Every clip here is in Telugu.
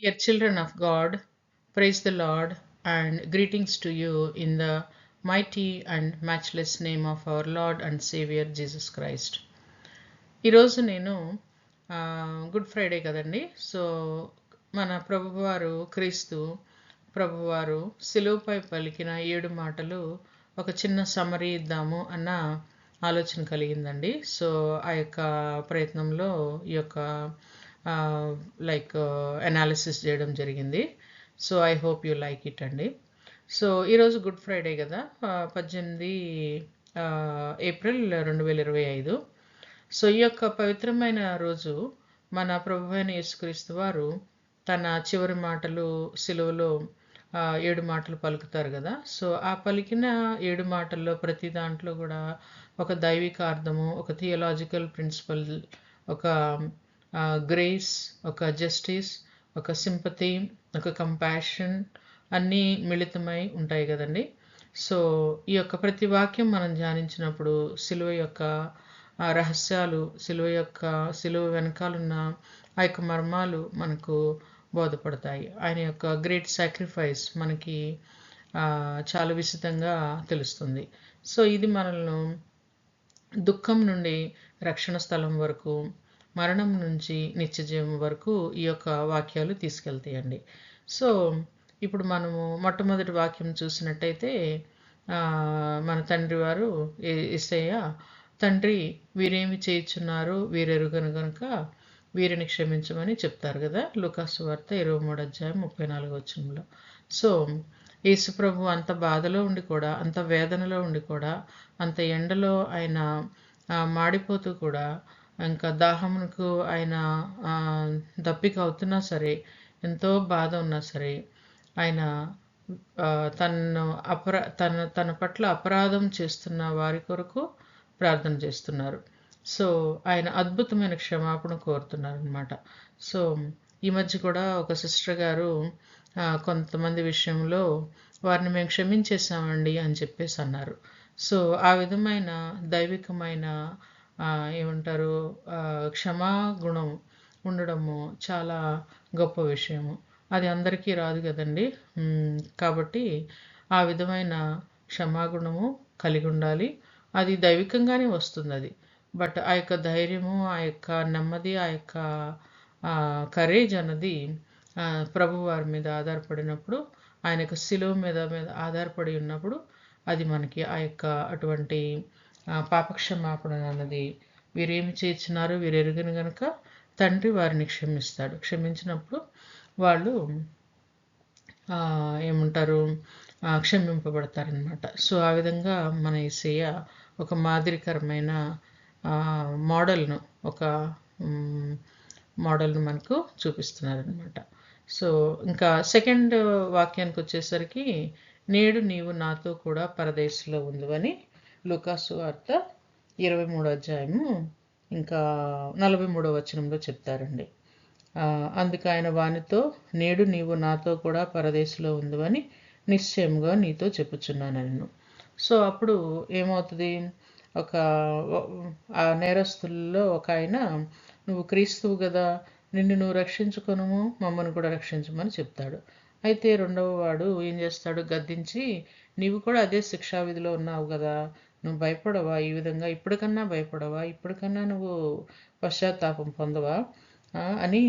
Dear children of God, praise the Lord and greetings to you in the mighty and matchless name of our Lord and Savior Jesus Christ. ఈరోజు నేను గుడ్ ఫ్రైడే కదండి సో మన ప్రభువారు క్రీస్తు ప్రభువారు సిలువపై పలికిన ఏడు మాటలు ఒక చిన్న సమరీ ఇద్దాము అన్న ఆలోచన కలిగిందండి సో ఆ యొక్క ప్రయత్నంలో ఈ యొక్క లైక్ అనాలిసిస్ చేయడం జరిగింది. So I hope you like it అండి. సో ఈరోజు గుడ్ ఫ్రైడే కదా? పద్దెనిమిది ఏప్రిల్ రెండు వేల ఇరవై ఐదు. సో ఈ యొక్క పవిత్రమైన రోజు మన ప్రభు అయిన యేసుక్రీస్తు వారు తన చివరి మాటలు సెలవులో ఏడు మాటలు పలుకుతారు కదా? సో ఆ పలికిన ఏడు మాటల్లో ప్రతి దాంట్లో కూడా ఒక దైవిక అర్థము ఒక థియలాజికల్ ప్రిన్సిపల్ ఒక గ్రేస్ ఒక జస్టిస్ ఒక సింపతి ఒక కంపాషన్ అన్నీ మిళితమై ఉంటాయి కదండి. సో ఈ యొక్క ప్రతి వాక్యం మనం ధ్యానించినప్పుడు సిలువ యొక్క రహస్యాలు సిలువ యొక్క సిలువ వెనకాలన్న ఆ యొక్క మర్మాలు మనకు బోధపడతాయి. ఆయన యొక్క గ్రేట్ సాక్రిఫైస్ మనకి చాలా విస్తృతంగా తెలుస్తుంది. సో ఇది మనల్ని దుఃఖం నుండి రక్షణ స్థలం వరకు మరణం నుంచి నిత్యజీవం వరకు ఈ యొక్క వాక్యాలు తీసుకెళ్తాయండి. సో ఇప్పుడు మనము మొట్టమొదటి వాక్యం చూసినట్టయితే మన తండ్రి వారు ఇసయ్య తండ్రి వీరేమి చేయించున్నారు వీరెరుగను కనుక వీరిని క్షమించమని చెప్తారు కదా? లుకాసు వార్త ఇరవై మూడు అధ్యాయం ముప్పై నాలుగు వచ్చంలో సో యేసుప్రభు అంత బాధలో ఉండి కూడా అంత వేదనలో ఉండి కూడా అంత ఎండలో ఆయన మాడిపోతూ కూడా ఇంకా దాహమునకు ఆయన దప్పిక అవుతున్నా సరే ఎంతో బాధ ఉన్నా సరే ఆయన తను అపరా తన తన పట్ల అపరాధం చేస్తున్న వారి కొరకు ప్రార్థన చేస్తున్నారు. సో ఆయన అద్భుతమైన క్షమాపణ కోరుతున్నారు అనమాట సో ఈ మధ్య కూడా ఒక సిస్టర్ గారు కొంతమంది విషయంలో వారిని మేము క్షమించేసామండి అని చెప్పేసి అన్నారు. సో ఆ విధమైన దైవికమైన ఏమంటారు క్షమా క్షమాగుణం ఉండడము చాలా గొప్ప విషయము. అది అందరికీ రాదు కదండి. కాబట్టి ఆ విధమైన క్షమాగుణము కలిగి ఉండాలి. అది దైవికంగానే వస్తుంది అది. బట్ ఆ యొక్క ధైర్యము ఆ యొక్క నెమ్మది ఆ యొక్క కరేజ్ అన్నది ప్రభు వారి మీద ఆధారపడినప్పుడు ఆయన యొక్క శిలువ మీద మీద ఆధారపడి ఉన్నప్పుడు అది మనకి ఆ యొక్క అటువంటి పాపక్షమాపణ అన్నది. వీరేమి చేర్చినారు వీరు ఎరుగని గనుక తండ్రి వారిని క్షమిస్తాడు. క్షమించినప్పుడు వాళ్ళు ఏమంటారు క్షమింపబడతారనమాట సో ఆ విధంగా మన ఏసయ్య ఒక మాదిరికరమైన మోడల్ను ఒక మోడల్ను మనకు చూపిస్తున్నారనమాట సో ఇంకా సెకండ్ వాక్యానికి వచ్చేసరికి నేడు నీవు నాతో కూడా పరదేశంలో ఉందని లుకాసు వార్త ఇరవై మూడో అధ్యాయము ఇంకా నలభై మూడో వచనంలో చెప్తారండి. అందుకు ఆయన వానితో నేడు నీవు నాతో కూడా పరదేశంలో ఉందని నిశ్చయముగా నీతో చెప్పుచున్నాను నేను సో అప్పుడు ఏమవుతుంది? ఒక ఆ నేరస్తుల్లో ఒక ఆయన నువ్వు క్రీస్తువు కదా నిన్ను నువ్వు రక్షించుకొనుము మమ్మల్ని కూడా రక్షించమని చెప్తాడు. అయితే రెండవ వాడు ఏం చేస్తాడు? గద్దించి నీవు కూడా అదే శిక్షా విధిలో ఉన్నావు కదా నువ్వు భయపడవా? ఈ విధంగా ఇప్పటికన్నా భయపడవా? ఇప్పటికన్నా నువ్వు పశ్చాత్తాపం పొందవా? అని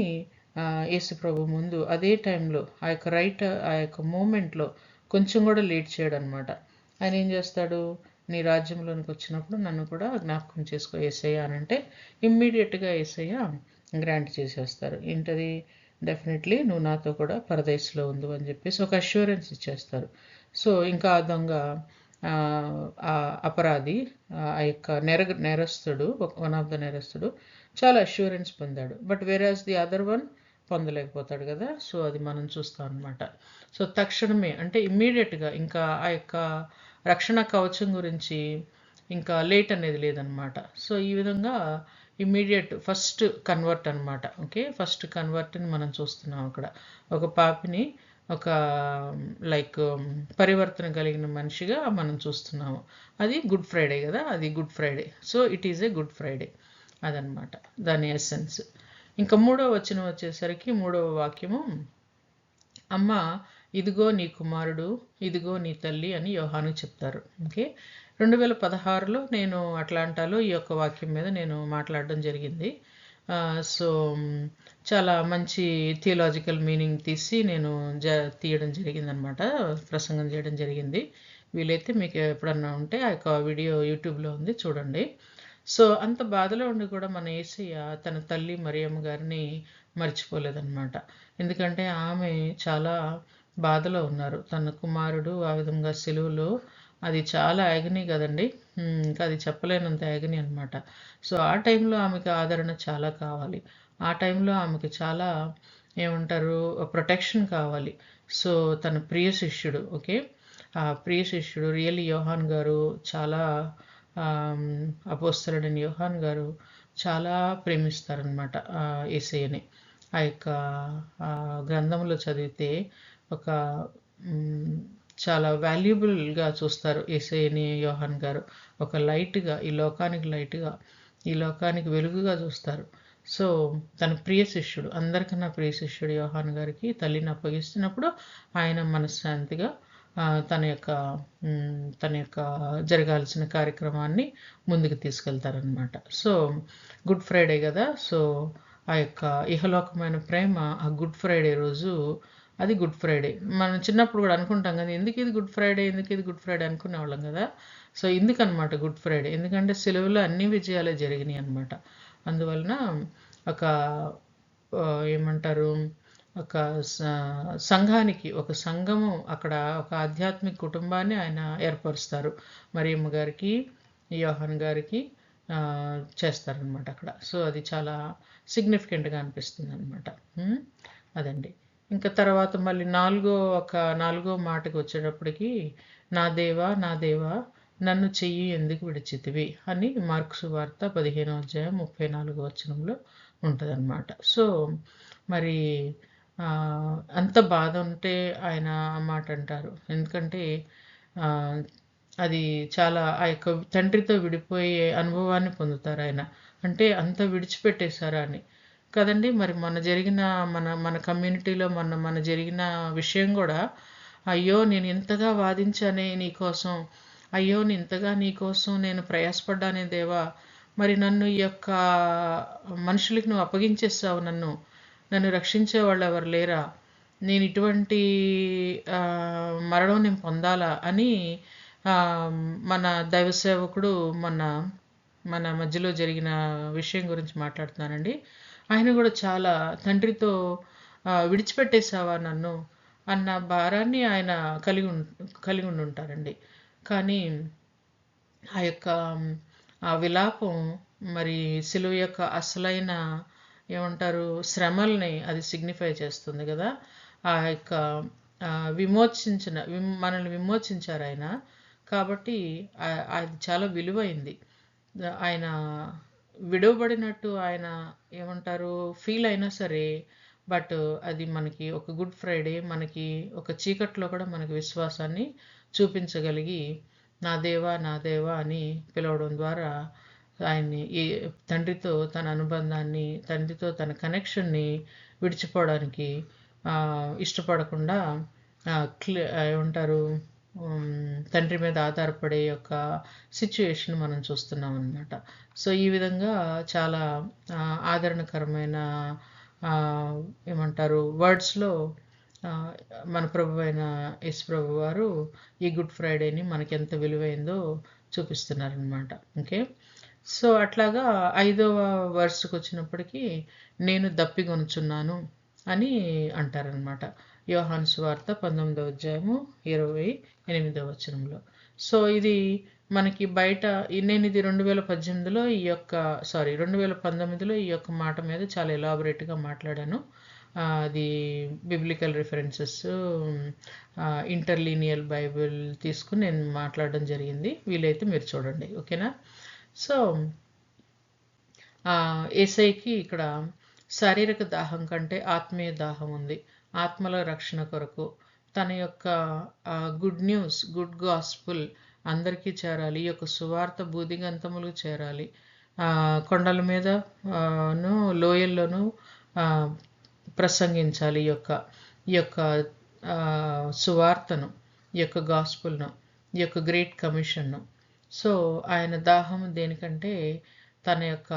ఆ, ప్రభు ముందు అదే టైంలో ఆ యొక్క రైట్ ఆ యొక్క మూమెంట్లో కొంచెం కూడా లేట్ చేయడనమాట ఆయన ఏం చేస్తాడు? నీ రాజ్యంలోనికి వచ్చినప్పుడు నన్ను కూడా జ్ఞాపకం చేసుకో ఏసయ్య అని అంటే ఇమ్మీడియట్గా ఏసయ్య గ్రాంట్ చేసేస్తారు. ఏంటది? డెఫినెట్లీ నువ్వు నాతో కూడా పరదేశంలో ఉంది అని చెప్పేసి ఒక అష్యూరెన్స్ ఇచ్చేస్తారు. సో ఇంకా ఆ దొంగ అపరాధి ఆ యొక్క నెర నేరస్తుడు వన్ ఆఫ్ ద నేరస్తుడు చాలా అష్యూరెన్స్ పొందాడు. But whereas the other one పొందలేకపోతాడు కదా సో అది మనం చూస్తాం అనమాట సో తక్షణమే అంటే ఇమ్మీడియట్గా ఇంకా ఆ యొక్క రక్షణ కవచం గురించి ఇంకా లేట్ అనేది లేదనమాట సో ఈ విధంగా ఇమ్మీడియట్ ఫస్ట్ కన్వర్ట్ అనమాట ఓకే ఫస్ట్ కన్వర్ట్ని మనం చూస్తున్నాం అక్కడ. ఒక పాపిని ఒక లైక్ పరివర్తన కలిగిన మనిషిగా మనం చూస్తున్నాము. అది గుడ్ ఫ్రైడే కదా అది Good Friday. So it is a Good Friday అదనమాట దాని ఎసెన్స్ ఇంకా మూడవ వచనం వచ్చేసరికి మూడవ వాక్యము అమ్మ ఇదిగో నీ కుమారుడు ఇదిగో నీ తల్లి అని యోహాను చెప్తారు. ఓకే? రెండు వేల పదహారులో నేను అట్లాంటాలో ఈ యొక్క వాక్యం మీద నేను మాట్లాడడం జరిగింది. సో చాలా మంచి థియలాజికల్ మీనింగ్ తీసి నేను జ తీయడం జరిగిందనమాట ప్రసంగం చేయడం జరిగింది. వీలైతే మీకు ఎప్పుడన్నా ఉంటే ఆ యొక్క వీడియో యూట్యూబ్లో ఉంది చూడండి. సో అంత బాధలో ఉండి కూడా మన ఏసయ్య తన తల్లి మరియమ్మ గారిని మర్చిపోలేదన్నమాట. ఎందుకంటే ఆమె చాలా బాధలో ఉన్నారు. తన కుమారుడు ఆ విధంగా సెలువులో అది చాలా యాగనీ కదండి. ఇంకా అది చెప్పలేనంత యాగనీ అనమాట సో ఆ టైంలో ఆమెకి ఆదరణ చాలా కావాలి. ఆ టైంలో ఆమెకి చాలా ఏమంటారు ప్రొటెక్షన్ కావాలి. సో తన ప్రియ శిష్యుడు ఓకే? ఆ ప్రియ శిష్యుడు రియల్లీ యోహాన్ గారు చాలా అపోస్తలుడైన యోహాన్ గారు చాలా ప్రేమిస్తారనమాట ఏసయ్యని ఆ యొక్క గ్రంథంలో చదివితే ఒక చాలా వాల్యుబుల్గా చూస్తారు ఏసయ్యని యోహాన్ గారు. ఒక లైట్గా ఈ లోకానికి లైట్గా ఈ లోకానికి వెలుగుగా చూస్తారు. సో తన ప్రియ శిష్యుడు అందరికన్నా ప్రియ శిష్యుడు యోహాన్ గారికి తల్లిని అప్పగిస్తున్నప్పుడు ఆయన మనశ్శాంతిగా తన యొక్క తన యొక్క జరగాల్సిన కార్యక్రమాన్ని ముందుకు తీసుకెళ్తారనమాట సో గుడ్ ఫ్రైడే కదా. సో ఆ యొక్క ఇహలోకమైన ప్రేమ ఆ గుడ్ ఫ్రైడే రోజు అది గుడ్ ఫ్రైడే మనం చిన్నప్పుడు కూడా అనుకుంటాం కదా ఎందుకు ఇది గుడ్ ఫ్రైడే ఎందుకు ఇది గుడ్ ఫ్రైడే అనుకునేవాళ్ళం కదా. సో ఎందుకనమాట గుడ్ ఫ్రైడే ఎందుకంటే సెలవులో అన్ని విజయాలే జరిగినాయి అనమాట అందువలన ఒక ఏమంటారు ఒక సంఘానికి ఒక సంఘము అక్కడ ఒక ఆధ్యాత్మిక కుటుంబాన్ని ఆయన ఏర్పరుస్తారు. మరియమ్మ గారికి యోహన్ గారికి చేస్తారనమాట అక్కడ. సో అది చాలా సిగ్నిఫికెంట్గా అనిపిస్తుంది అనమాట అదండి. ఇంకా తర్వాత మళ్ళీ నాలుగో ఒక నాలుగో మాటకు వచ్చేటప్పటికి నా దేవా నా దేవా నన్ను చెయ్యి ఎందుకు విడిచితివి? అని మార్క్స్ వార్త పదిహేనో అధ్యాయం ముప్పై నాలుగో వచనంలో ఉంటుందన్నమాట. సో మరి అంత బాధ ఉంటే ఆయన మాట అంటారు. ఎందుకంటే అది చాలా ఆ యొక్క తండ్రితో విడిపోయే అనుభవాన్ని పొందుతారు ఆయన. అంటే అంత విడిచిపెట్టేశారా అని. కదండి. మరి మన జరిగిన మన మన కమ్యూనిటీలో మన మన జరిగిన విషయం కూడా అయ్యో నేను ఇంతగా వాదించానే నీకోసం అయ్యో నేను ఇంతగా నీకోసం నేను ప్రయాసపడ్డానే దేవా మరి నన్ను ఈ యొక్క మనుషులకి నువ్వు అప్పగించేస్తావు నన్ను నన్ను రక్షించే వాళ్ళు ఎవరు లేరా నేను ఇటువంటి మరణం నేను పొందాలా అని మన దైవ సేవకుడు మన మన మధ్యలో జరిగిన విషయం గురించి మాట్లాడుతున్నానండి. ఆయన కూడా చాలా తండ్రితో విడిచిపెట్టేశావా నన్ను అన్న భారాన్ని ఆయన కలిగి కలిగి ఉండుంటారండి కానీ ఆ యొక్క ఆ విలాపం మరి సిలువ యొక్క అసలైన ఏమంటారు శ్రమల్ని అది సిగ్నిఫై చేస్తుంది కదా. ఆ యొక్క విమోచించిన మనల్ని విమోచించారు ఆయన. కాబట్టి అది చాలా విలువైంది. ఆయన విడవబడినట్టు ఆయన ఏమంటారు ఫీల్ అయినా సరే బట్ అది మనకి ఒక గుడ్ ఫ్రైడే మనకి ఒక చీకట్లో కూడా మనకి విశ్వాసాన్ని చూపించగలిగి నా దేవా నా దేవా అని పిలవడం ద్వారా ఆయన్ని ఈ తండ్రితో తన అనుబంధాన్ని తండ్రితో తన కనెక్షన్ని విడిచిపోవడానికి ఇష్టపడకుండా క్లి ఏమంటారు తండ్రి మీద ఆధారపడే యొక్క సిచ్యుయేషన్ మనం చూస్తున్నాం అనమాట సో ఈ విధంగా చాలా ఆదరణకరమైన ఏమంటారు వర్డ్స్లో మన ప్రభు అయిన యేసు ప్రభు వారు ఈ గుడ్ ఫ్రైడేని మనకి ఎంత విలువైందో చూపిస్తున్నారనమాట ఓకే సో అట్లాగా ఐదవ వర్స్కి వచ్చినప్పటికీ నేను దప్పిగొనుచున్నాను అని అంటారనమాట యోహాను స్వార్త పంతొమ్మిదో అధ్యాయము ఇరవై ఎనిమిదో వచనంలో. సో ఇది మనకి బయట నేను ఇది రెండు వేల పద్దెనిమిదిలో ఈ యొక్క సారీ రెండు వేల పంతొమ్మిదిలో ఈ యొక్క మాట మీద చాలా ఎలాబొరేట్గా మాట్లాడాను. అది బిబ్లికల్ రిఫరెన్సెస్ ఇంటర్లీనియల్ బైబిల్ తీసుకుని నేను మాట్లాడడం జరిగింది. వీలైతే మీరు చూడండి ఓకేనా? సో ఏసైకి ఇక్కడ శారీరక దాహం కంటే ఆత్మీయ దాహం ఉంది. ఆత్మల రక్షణ కొరకు తన యొక్క గుడ్ న్యూస్ గుడ్ గాస్పుల్ అందరికీ చేరాలి ఈ యొక్క సువార్త బూదిగంతములు చేరాలి. కొండల మీద ను లోయల్లోనూ ప్రసంగించాలి ఈ యొక్క ఈ యొక్క సువార్తను ఈ యొక్క గాస్పుల్ను ఈ యొక్క గ్రేట్ కమిషన్ను సో ఆయన దాహం దేనికంటే తన యొక్క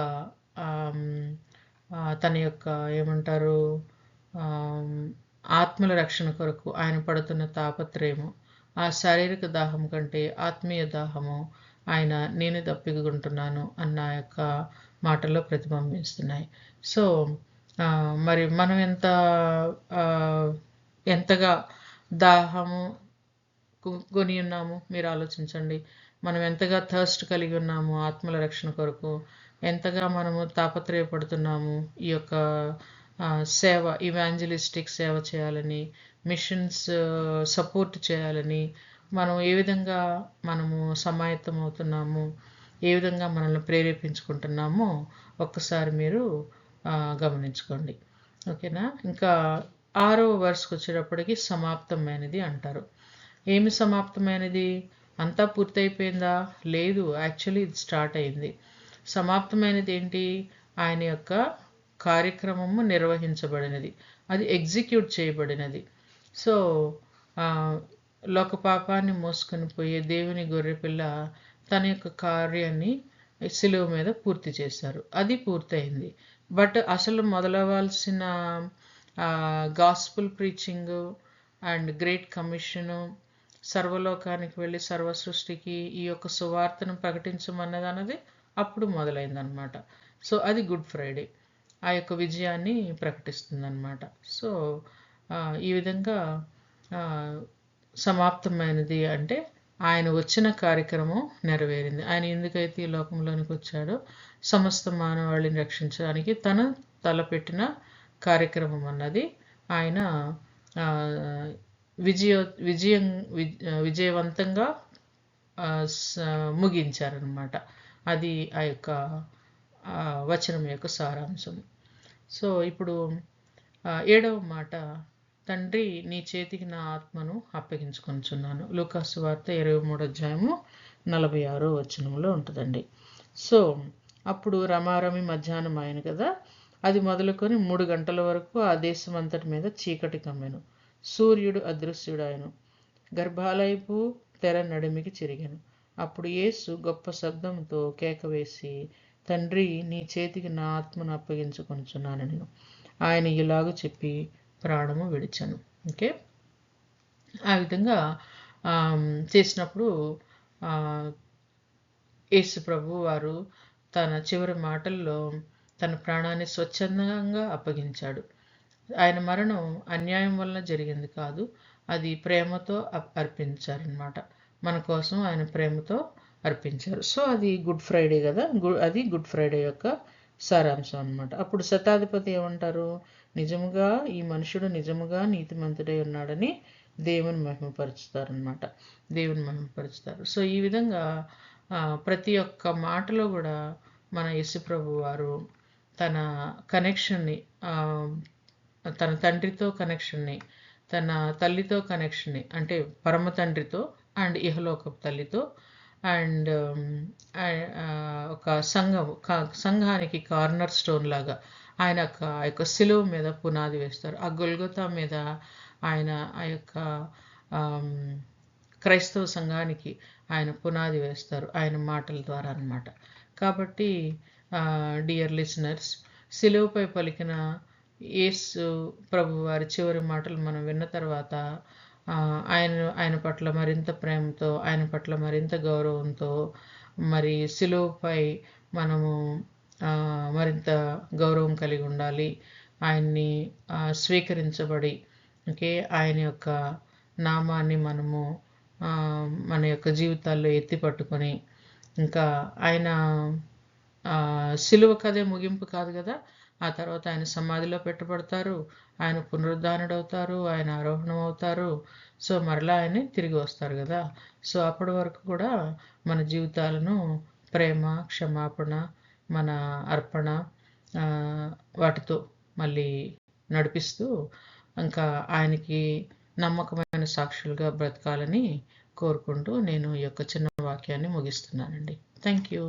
తన యొక్క ఏమంటారు ఆత్మల రక్షణ కొరకు ఆయన పడుతున్న తాపత్రయము ఆ శారీరక దాహం కంటే ఆత్మీయ దాహము ఆయన నేను దప్పికుంటున్నాను అన్న యొక్క మాటల్లో ప్రతిబింబిస్తున్నాయి సో మరి మనం ఎంత ఎంతగా దాహము కొని ఉన్నాము? మీరు ఆలోచించండి. మనం ఎంతగా థర్స్ట్ కలిగి ఉన్నాము ఆత్మల రక్షణ కొరకు? ఎంతగా మనము తాపత్రయపడుతున్నాము? ఈ యొక్క సేవ ఇవాంజలిస్టిక్ సేవ చేయాలని మిషన్స్ సపోర్ట్ చేయాలని మనం ఏ విధంగా మనము సమాయత్తం అవుతున్నాము ఏ విధంగా మనల్ని ప్రేరేపించుకుంటున్నామో ఒక్కసారి మీరు గమనించుకోండి. ఓకేనా? ఇంకా ఆరవ వరుసకు వచ్చేటప్పటికి సమాప్తమైనది అంటారు. ఏమి సమాప్తమైనది? అంతా పూర్తయిపోయిందా? లేదు యాక్చువల్లీ ఇది స్టార్ట్ అయింది. సమాప్తమైనది ఏంటి? ఆయన యొక్క కార్యక్రమము నిర్వహించబడినది. అది ఎగ్జిక్యూట్ చేయబడినది. సో లోక పాపాన్ని మోసుకొని పోయే దేవుని గొర్రెపిల్ల తన యొక్క కార్యాన్ని సిలువ మీద పూర్తి చేశారు. అది పూర్తయింది. బట్ అసలు మొదలవ్వాల్సిన gospel preaching and great commission సర్వలోకానికి వెళ్ళి సర్వ సృష్టికి ఈ యొక్క సువార్తను ప్రకటించమన్నది అన్నది అప్పుడు మొదలైందనమాట సో అది గుడ్ ఫ్రైడే. ఆ యొక్క విజయాన్ని ప్రకటిస్తుందన్నమాట. సో ఈ విధంగా సమాప్తమైనది అంటే ఆయన వచ్చిన కార్యక్రమం నెరవేరింది. ఆయన ఎందుకైతే ఈ లోకంలోనికి వచ్చాడో సమస్త మానవాళిని రక్షించడానికి తను తలపెట్టిన కార్యక్రమం అన్నది ఆయన విజయ విజయం విజ్- విజయవంతంగా ముగించారనమాట అది ఆ యొక్క వచనం యొక్క సారాంశం. సో ఇప్పుడు ఏడవ మాట. తండ్రి నీ చేతికి నా ఆత్మను అప్పగించుకొనిచున్నాను. లూకాసు వార్త ఇరవై మూడు అధ్యాయము నలభై ఆరో వచనంలో ఉంటుందండి. సో అప్పుడు రమారమి మధ్యాహ్నం ఆయన కదా అది మొదలుకొని మూడు గంటల వరకు ఆ దేశం అంతటి మీద చీకటి కమ్మెను. సూర్యుడు అదృశ్యుడాయను గర్భాలయపు తెర నడిమికి చిరిగాను. అప్పుడు యేసు గొప్ప శబ్దంతో కేక వేసి తండ్రి నీ చేతికి నా ఆత్మను అప్పగించుకొనుచున్నాను నేను. ఆయన ఇలాగ చెప్పి ప్రాణము విడిచాను. ఓకే? ఆ విధంగా చేసినప్పుడు యేసు ప్రభు వారు తన చివరి మాటల్లో తన ప్రాణాన్ని స్వచ్ఛందంగా అప్పగించాడు. ఆయన మరణం అన్యాయం వలన జరిగింది కాదు అది ప్రేమతో అప్- అర్పించారనమాట మన కోసం ఆయన ప్రేమతో అర్పించారు. సో అది గుడ్ ఫ్రైడే కదా? గు- అది గుడ్ ఫ్రైడే యొక్క సారాంశం అన్నమాట. అప్పుడు శతాధిపతి ఏమంటారు? నిజముగా ఈ మనుషుడు నిజముగా నీతిమంతుడై ఉన్నాడని దేవుని మహిమపరుచుతారనమాట దేవుని మహిమపరుచుతారు సో ఈ విధంగా ప్రతి ఒక్క మాటలో కూడా మన యశుప్రభు వారు తన కనెక్షన్ని తన తండ్రితో కనెక్షన్ని తన తల్లితో కనెక్షన్ని అంటే పరమ తండ్రితో అండ్ ఇహలోక తల్లితో అండ్ ఒక సంఘం సంఘానికి కార్నర్ స్టోన్ లాగా ఆయన యొక్క ఆ యొక్క సిలువు మీద పునాది వేస్తారు. ఆ గొల్గొతా మీద ఆయన ఆ యొక్క క్రైస్తవ సంఘానికి ఆయన పునాది వేస్తారు ఆయన మాటల ద్వారా అన్నమాట. కాబట్టి డియర్ లిసనర్స్ సిలువుపై పలికిన యేసు ప్రభు వారి చివరి మాటలు మనం విన్న తర్వాత ఆయన ఆయన పట్ల మరింత ప్రేమతో ఆయన పట్ల మరింత గౌరవంతో మరి సిలువపై మనము మరింత గౌరవం కలిగి ఉండాలి. ఆయన్ని స్వీకరించబడి ఓకే ఆయన యొక్క నామాన్ని మనము మన యొక్క జీవితాల్లో ఎత్తి పట్టుకొని ఇంకా ఆయన సిలువ కదే ముగింపు కాదు కదా? ఆ తర్వాత ఆయన సమాధిలో పెట్టబడతారు. ఆయన పునరుద్ధానుడవుతారు. ఆయన ఆరోహణం అవుతారు సో మరలా ఆయన తిరిగి వస్తారు కదా. సో అప్పటి వరకు కూడా మన జీవితాలను ప్రేమ క్షమాపణ మన అర్పణ వాటితో మళ్ళీ నడిపిస్తూ ఇంకా ఆయనకి నమ్మకమైన సాక్షులుగా బ్రతకాలని కోరుకుంటూ నేను ఈ యొక్క చిన్న వాక్యాన్ని ముగిస్తున్నానండి. Thank you.